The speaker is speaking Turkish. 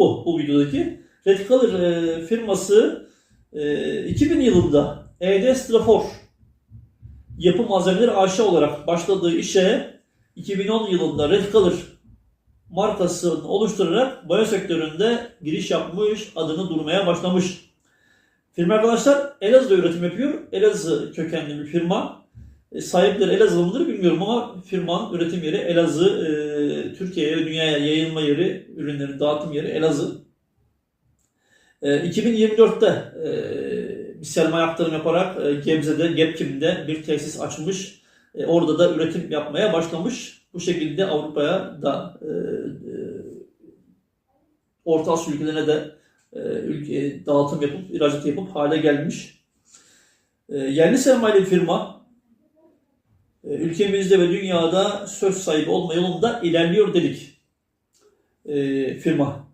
bu, bu videodaki. Red Color e, firması e, 2000 yılında ED Strafor yapı malzemeleri AŞ olarak başladığı işe 2010 yılında Red Color markasını oluşturarak boya sektöründe giriş yapmış, adını durmaya başlamış. Firma arkadaşlar Elazığ'da üretim yapıyor. Elazığ kökenli bir firma. E, Sahipleri Elazığ mıdır bilmiyorum ama firmanın üretim yeri Elazığ, e, Türkiye'ye ve dünyaya yayılma yeri, ürünlerin dağıtım yeri Elazığ. E, 2024'te e, bir sermaye aktarım yaparak e, Gebze'de, Gepkim'de bir tesis açmış. E, orada da üretim yapmaya başlamış. Bu şekilde Avrupa'ya da e, e, Orta Asya ülkelerine de e, ülke dağıtım yapıp, ihracat yapıp hale gelmiş. E, yerli sermayeli firma ülkemizde ve dünyada söz sahibi olma yolunda ilerliyor dedik. E, firma.